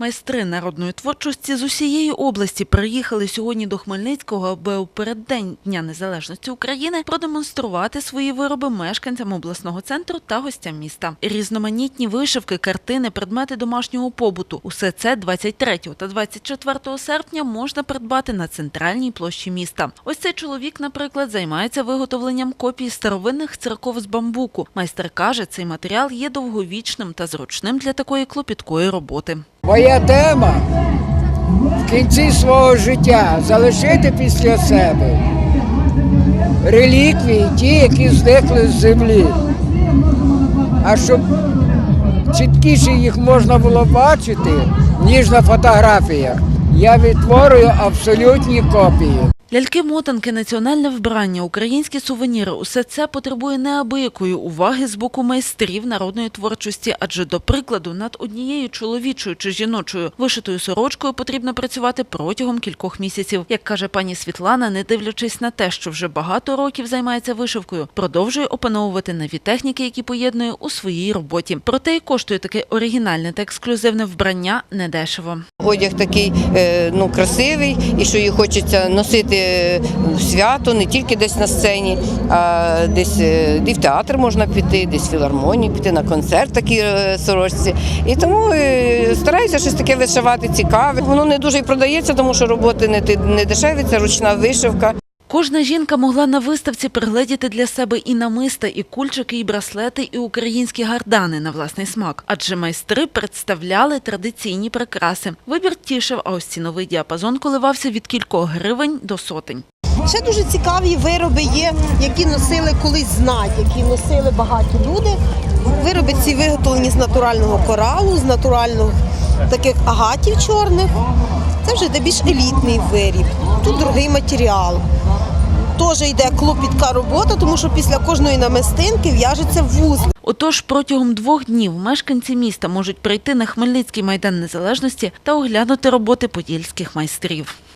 Майстри народної творчості з усієї області приїхали сьогодні до Хмельницького, аби у переддень Дня Незалежності України продемонструвати свої вироби мешканцям обласного центру та гостям міста. Різноманітні вишивки, картини, предмети домашнього побуту. Усе це 23 та 24 серпня можна придбати на центральній площі міста. Ось цей чоловік, наприклад, займається виготовленням копій старовинних церков з бамбуку. Майстер каже, цей матеріал є довговічним та зручним для такої клопіткої роботи. Моя тема в кінці свого життя залишити після себе реліквії, ті, які зникли з землі. А щоб чіткіше їх можна було бачити, ніж на фотографіях, я відтворюю абсолютні копії. Ляльки-мотанки, національне вбрання, українські сувеніри – усе це потребує неабиякої уваги з боку майстрів народної творчості, адже, до прикладу, над однією чоловічою чи жіночою вишитою сорочкою потрібно працювати протягом кількох місяців. Як каже пані Світлана, не дивлячись на те, що вже багато років займається вишивкою, продовжує опановувати нові техніки, які поєднує у своїй роботі. Проте і коштує таке оригінальне та ексклюзивне вбрання недешево. Одяг такий е, ну, красивий і що її хочеться носити свято, не тільки десь на сцені, а десь е, і в театр можна піти, десь в філармонію піти на концерт такій е, сорочці. І тому е, стараюся щось таке вишивати цікаве. Воно не дуже і продається, тому що роботи не, дешеві, це ручна вишивка. Кожна жінка могла на виставці пригледіти для себе і намиста, і кульчики, і браслети, і українські гардани на власний смак. Адже майстри представляли традиційні прикраси. Вибір тішив, а ось ціновий діапазон коливався від кількох гривень до сотень. Ще дуже цікаві вироби є, які носили колись знать, які носили багаті люди. Вироби ці виготовлені з натурального коралу, з натуральних таких агатів чорних. Це вже де більш елітний виріб. Тут дорогий матеріал. Теж йде клопітка робота, тому що після кожної намистинки в'яжеться вузли. Отож, протягом двох днів мешканці міста можуть прийти на Хмельницький майдан незалежності та оглянути роботи подільських майстрів.